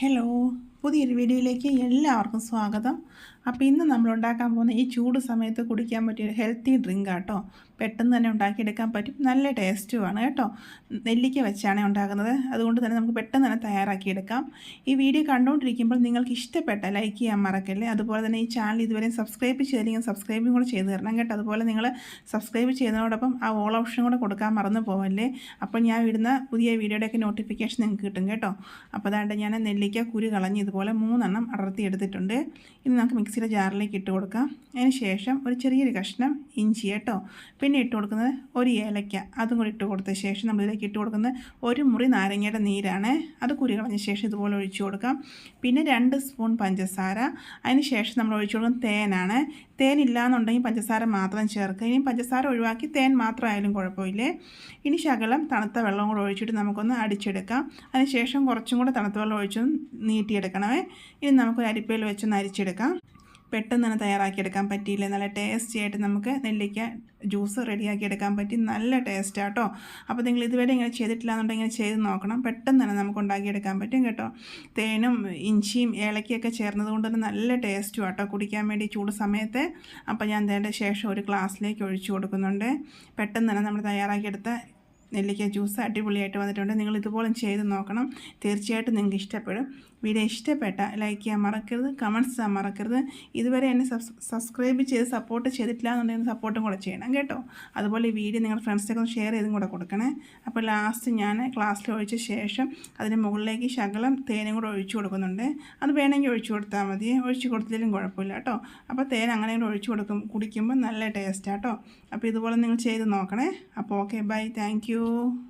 Hello. പുതിയൊരു വീഡിയോയിലേക്ക് എല്ലാവർക്കും സ്വാഗതം. അപ്പോൾ ഇന്ന് നമ്മൾ ഉണ്ടാക്കാൻ പോകുന്ന ഈ ചൂട് സമയത്ത് കുടിക്കാൻ പറ്റിയ ഒരു ഹെൽത്തി ഡ്രിങ്ക് ആട്ടോ. പെട്ടെന്ന് തന്നെ ഉണ്ടാക്കിയെടുക്കാൻ പറ്റും. നല്ല ടേസ്റ്റുമാണ് കേട്ടോ. നെല്ലിക്ക വെച്ചാണ് ഉണ്ടാക്കുന്നത്. അതുകൊണ്ട് തന്നെ നമുക്ക് പെട്ടെന്ന് തന്നെ തയ്യാറാക്കിയെടുക്കാം. ഈ വീഡിയോ കണ്ടുകൊണ്ടിരിക്കുമ്പോൾ നിങ്ങൾക്ക് ഇഷ്ടപ്പെട്ട ലൈക്ക് ചെയ്യാൻ മറക്കല്ലേ? അതുപോലെ തന്നെ ഈ ചാനൽ ഇതുവരെയും സബ്സ്ക്രൈബ് ചെയ്തില്ലെങ്കിൽ സബ്സ്ക്രൈബും കൂടെ ചെയ്ത് തരണം കേട്ടോ. അതുപോലെ നിങ്ങൾ സബ്സ്ക്രൈബ് ചെയ്യുന്നതോടൊപ്പം ആ ഓൾ ഓപ്ഷൻ കൂടെ കൊടുക്കാൻ മറന്നു പോവല്ലേ? അപ്പോൾ ഞാൻ ഇടുന്ന പുതിയ വീഡിയോയുടെയൊക്കെ നോട്ടിഫിക്കേഷൻ നിങ്ങൾക്ക് കിട്ടും കേട്ടോ. അപ്പോൾ അതാണ്ട് ഞാൻ നെല്ലിക്ക കുരു കളഞ്ഞ് ഇതുപോലെ മൂന്നെണ്ണം അടർത്തി എടുത്തിട്ടുണ്ട്. ഇനി നമുക്ക് മിക്സിയുടെ ജാറിലേക്ക് ഇട്ട് കൊടുക്കാം. അതിന് ശേഷം ഒരു ചെറിയൊരു കഷ്ണം ഇഞ്ചി കേട്ടോ. പിന്നെ ഇട്ട് കൊടുക്കുന്നത് ഒരു ഏലയ്ക്ക അതും കൂടി ഇട്ട് കൊടുത്ത ശേഷം നമ്മളിതിലേക്ക് ഇട്ട് കൊടുക്കുന്നത് ഒരു മുറി നാരങ്ങയുടെ നീരാണ്. അത് കുരു കളഞ്ഞ ശേഷം ഇതുപോലെ ഒഴിച്ചു കൊടുക്കാം. പിന്നെ രണ്ട് സ്പൂൺ പഞ്ചസാര. അതിന് ശേഷം നമ്മൾ ഒഴിച്ചു കൊടുക്കുന്നത് തേനാണ്. തേൻ ഇല്ലാന്നുണ്ടെങ്കിൽ പഞ്ചസാര മാത്രം ചേർക്കുക. ഇനി പഞ്ചസാര ഒഴിവാക്കി തേൻ മാത്രമായാലും കുഴപ്പമില്ലേ. ഇനി ശകലം തണുത്ത വെള്ളം കൂടെ ഒഴിച്ചിട്ട് നമുക്കൊന്ന് അടിച്ചെടുക്കാം. അതിനുശേഷം കുറച്ചും കൂടെ തണുത്ത വെള്ളം ഒഴിച്ചൊന്ന് നീട്ടിയെടുക്കണമേ ഇനി നമുക്കൊരു അരിപ്പയിൽ വെച്ചൊന്ന് അരിച്ചെടുക്കാം. പെട്ടെന്ന് തന്നെ തയ്യാറാക്കിയെടുക്കാൻ പറ്റിയില്ല? നല്ല ടേസ്റ്റി ആയിട്ട് നമുക്ക് നെല്ലിക്ക ജ്യൂസ് റെഡിയാക്കി എടുക്കാൻ പറ്റി. നല്ല ടേസ്റ്റ് കേട്ടോ അപ്പോൾ നിങ്ങൾ ഇതുവരെ ഇങ്ങനെ ചെയ്തിട്ടില്ല എന്നുണ്ടെങ്കിൽ ചെയ്ത് നോക്കണം. പെട്ടെന്ന് തന്നെ നമുക്ക് ഉണ്ടാക്കിയെടുക്കാൻ പറ്റും കേട്ടോ. തേനും ഇഞ്ചിയും ഏലക്കയൊക്കെ ചേർന്നത് കൊണ്ട് തന്നെ നല്ല ടേസ്റ്റും ആട്ടോ കുടിക്കാൻ വേണ്ടി ചൂട് സമയത്ത്. അപ്പോൾ ഞാൻ അതിന്റെ ശേഷം ഒരു ഗ്ലാസ്സിലേക്ക് ഒഴിച്ചു കൊടുക്കുന്നുണ്ട്. പെട്ടെന്ന് തന്നെ നമ്മൾ തയ്യാറാക്കിയെടുത്ത നെല്ലിക്ക ജ്യൂസ് അടിപൊളിയായിട്ട് വന്നിട്ടുണ്ട്. നിങ്ങൾ ഇതുപോലെ ചെയ്ത് നോക്കണം. തീർച്ചയായിട്ടും നിങ്ങൾക്ക് ഇഷ്ടപ്പെടും. വീഡിയോ ഇഷ്ടപ്പെട്ട ലൈക്ക് ചെയ്യാൻ മറക്കരുത് കമൻസ് ചെയ്യാൻ മറക്കരുത്. ഇതുവരെ എന്നെ സബ്സ്ക്രൈബ് ചെയ്ത് സപ്പോർട്ട് ചെയ്തിട്ടില്ല എന്നുണ്ടെങ്കിൽ സപ്പോർട്ടും കൂടെ ചെയ്യണം കേട്ടോ. അതുപോലെ ഈ വീഡിയോ നിങ്ങളുടെ ഫ്രണ്ട്സിനൊക്കെ ഷെയർ ചെയ്തും കൂടെ കൊടുക്കണേ. അപ്പോൾ ലാസ്റ്റ് ഞാൻ ക്ലാസ്സിൽ ഒഴിച്ച ശേഷം അതിന് മുകളിലേക്ക് ശകലം തേനും കൂടെ ഒഴിച്ചു കൊടുക്കുന്നുണ്ട്. അത് വേണമെങ്കിൽ ഒഴിച്ചു കൊടുത്താൽ മതി. ഒഴിച്ചു കൊടുത്തില്ലെങ്കിലും കുഴപ്പമില്ല കേട്ടോ. അപ്പോൾ തേൻ അങ്ങനെ കൂടെ ഒഴിച്ചു കൊടുക്കും കുടിക്കുമ്പോൾ നല്ല ടേസ്റ്റാട്ടോ അപ്പോൾ ഇതുപോലെ നിങ്ങൾ ചെയ്ത് നോക്കണേ. അപ്പോൾ ഓക്കെ ബൈ താങ്ക് 哦。